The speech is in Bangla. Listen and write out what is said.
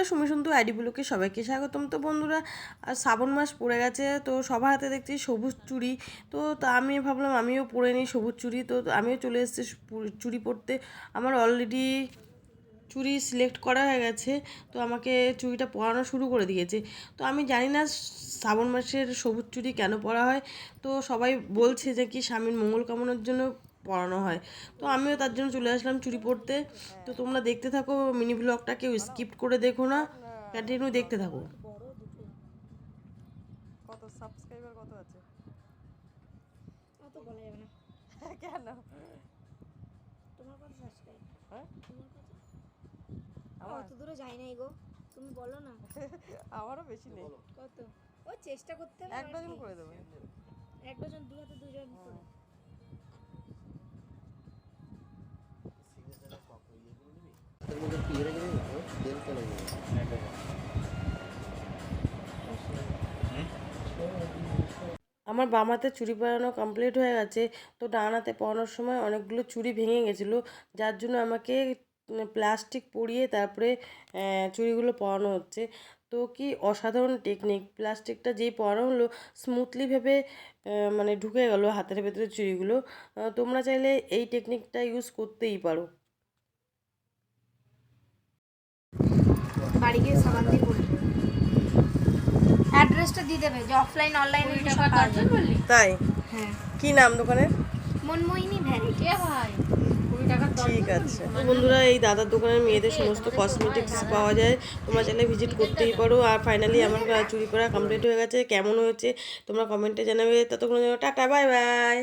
বন্ধুরা, সুমি সন্তু আইডিগুলোকে সবাইকে স্বাগতম। তো বন্ধুরা আর শ্রাবণ মাস পড়ে গেছে, তো সবার হাতে দেখছি সবুজ চুড়ি। তো তা আমি ভাবলাম আমিও পরে নিই সবুজ চুড়ি। তো আমিও চলে এসেছি চুড়ি পরতে। আমার অলরেডি চুড়ি সিলেক্ট করা হয়ে গেছে, তো আমাকে চুড়িটা পরানো শুরু করে দিয়েছে। তো আমি জানি না শ্রাবণ মাসের সবুজ চুড়ি কেন পরা হয়। তো সবাই বলছে যে কি স্বামীর মঙ্গল কামনার জন্য পরানো হয়। তো আমিও তার জন্য চলে আসলাম চুরি পরতে তো তোমরা দেখতে থাকো মিনি ব্লগটা কেউ স্কিপ করে দেখো না। কন্টিনিউ দেখতে থাকো। কত সাবস্ক্রাইবার কত আছে? অত বলা যাবে না। কেন? তোমার কত সাবস্ক্রাইব হ্যাঁ? তোমার কত? আমার? অত দূরে যাই নাই গো। তুমি বলো না। আমারও বেশি নেই। কত? ও চেষ্টা করতে হবে এক ডজন করে দেবো। এক ডজন দু হাতে দুজন করে। আমার বাম হাতে চুড়ি পরানো কমপ্লিট হয়ে গেছে তো ডান হাতে পরানোর সময় অনেকগুলো চুড়ি ভেঙে গেছিল যার জন্য আমাকে প্লাস্টিক পরিয়ে তারপরে আহ, চুড়িগুলো পরানো হচ্ছে। তো কি অসাধারণ টেকনিক প্লাস্টিকটা যেই পরানো হলো স্মুথলি ভেবে মানে ঢুকে গেলো হাতের ভেতরে চুড়িগুলো তোমরা চাইলে এই টেকনিকটা ইউজ করতেই পারো। বাড়ি গিয়ে সাবান দিয়ে পড়ে অ্যাড্রেসটা দিয়ে দেবে যে অফলাইন অনলাইনে তাই? হ্যাঁ। কি নাম দোকানের? মনমোহিনী ভ্যারাইটি ভাই? ঠিক আছে। তো বন্ধুরা এই দাদার দোকানে মেয়েদের সমস্ত কসমেটিক্স পাওয়া যায়। তোমরা চাইলে ভিজিট করতেই পারো। আর ফাইনালি আমার চুরি করা কমপ্লিট হয়ে গেছে। কেমন হয়েছে তোমরা কমেন্টে জানাবে। ততক্ষণ টাটা বাই বাই